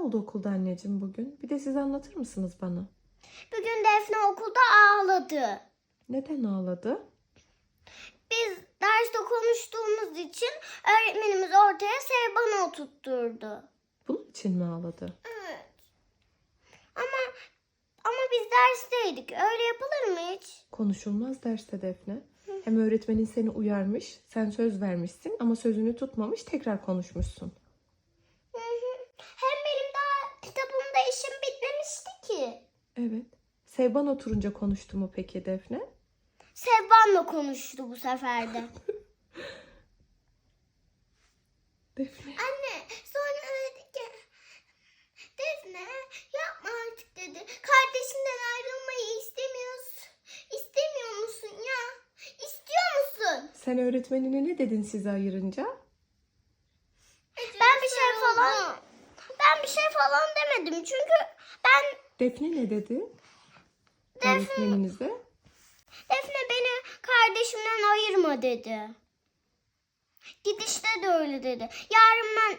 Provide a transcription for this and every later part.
oldu okulda anneciğim bugün? Bir de siz anlatır mısınız bana? Bugün Defne okulda ağladı. Neden ağladı? Biz derste konuştuğumuz için öğretmenimiz ortaya Sevban'ı oturtturdu. Bunun için mi ağladı? Evet. Ama ama biz dersteydik. Öyle yapılır mı hiç? Konuşulmaz derste Defne. Hem öğretmenin seni uyarmış, sen söz vermişsin ama sözünü tutmamış, tekrar konuşmuşsun. Hı hı. Hem benim daha kitabımda işim bitmemişti ki. Evet. Sevban oturunca konuştu mu peki Defne? Sevban'la konuştu bu sefer de. Defne. Anne sonra dedi ki Defne yapma artık dedi. Kardeşinden ayrılmayı istemiyorsun. İstemiyor musun ya? İstiyor musun? Sen öğretmenine ne dedin sizi ayırınca? Ben bir şey falan ben bir şey falan demedim. Çünkü ben Defne ne dedi? Öğretmeninize. Defne beni kardeşimden ayırma dedi. Gidişte de öyle dedi. Yarın ben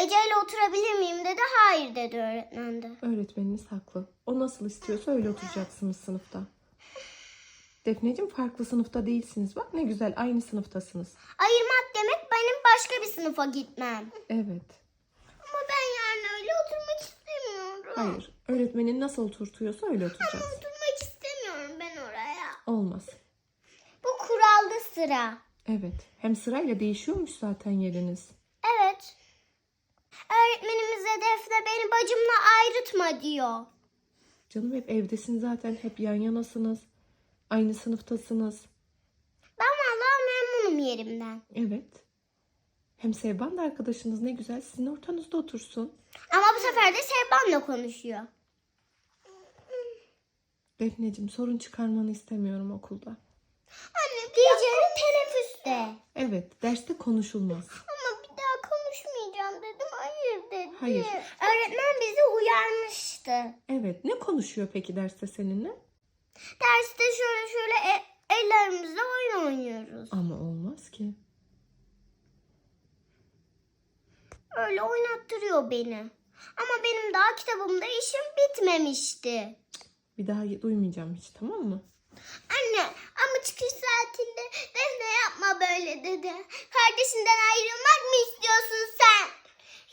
Ece ile oturabilir miyim dedi. Hayır dedi öğretmen de. Öğretmeniniz haklı. O nasıl istiyorsa öyle oturacaksınız sınıfta. Defneciğim farklı sınıfta değilsiniz. Bak ne güzel aynı sınıftasınız. Ayırmak demek benim başka bir sınıfa gitmem. Evet. Ama ben yani öyle oturmak istemiyorum. Hayır. Öğretmenin nasıl oturtuyorsa öyle oturacaksın. Oturmak istemiyorum ben oraya. Olmaz. Bu kurallı sıra. Evet. Hem sırayla değişiyormuş zaten yeriniz. Evet. Öğretmenimiz de Defne beni bacımla ayrıtma diyor. Canım hep evdesin zaten. Hep yan yanasınız. Aynı sınıftasınız. Ben vallahi memnunum yerimden. Evet. Hem Sevban da arkadaşınız ne güzel sizin ortanızda otursun. Ama bu sefer de Sevban'la konuşuyor. Defneciğim sorun çıkarmanı istemiyorum okulda. Anne diyeceğim teneffüste. Evet derste konuşulmaz. Ama bir daha konuşmayacağım dedim. Hayır dedi. Hayır. Öğretmen bizi uyarmıştı. Evet ne konuşuyor peki derste seninle? Derste şöyle şöyle e- ellerimizle oyun oynuyoruz. Ama olmaz ki. Öyle oynattırıyor beni. Ama benim daha kitabımda işim bitmemişti. Bir daha duymayacağım hiç tamam mı? Anne ama çıkış saatinde Defne yapma böyle dedi. Kardeşinden ayrılmak mı istiyorsun sen?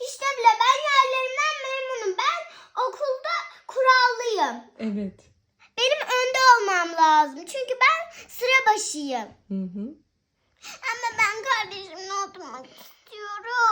İşte bile ben yerlerimden memnunum. Ben okulda kurallıyım. Evet. Benim önde olmam lazım. Çünkü ben sıra başıyım. Hı hı. Ama ben kardeşimle oturmak istiyorum.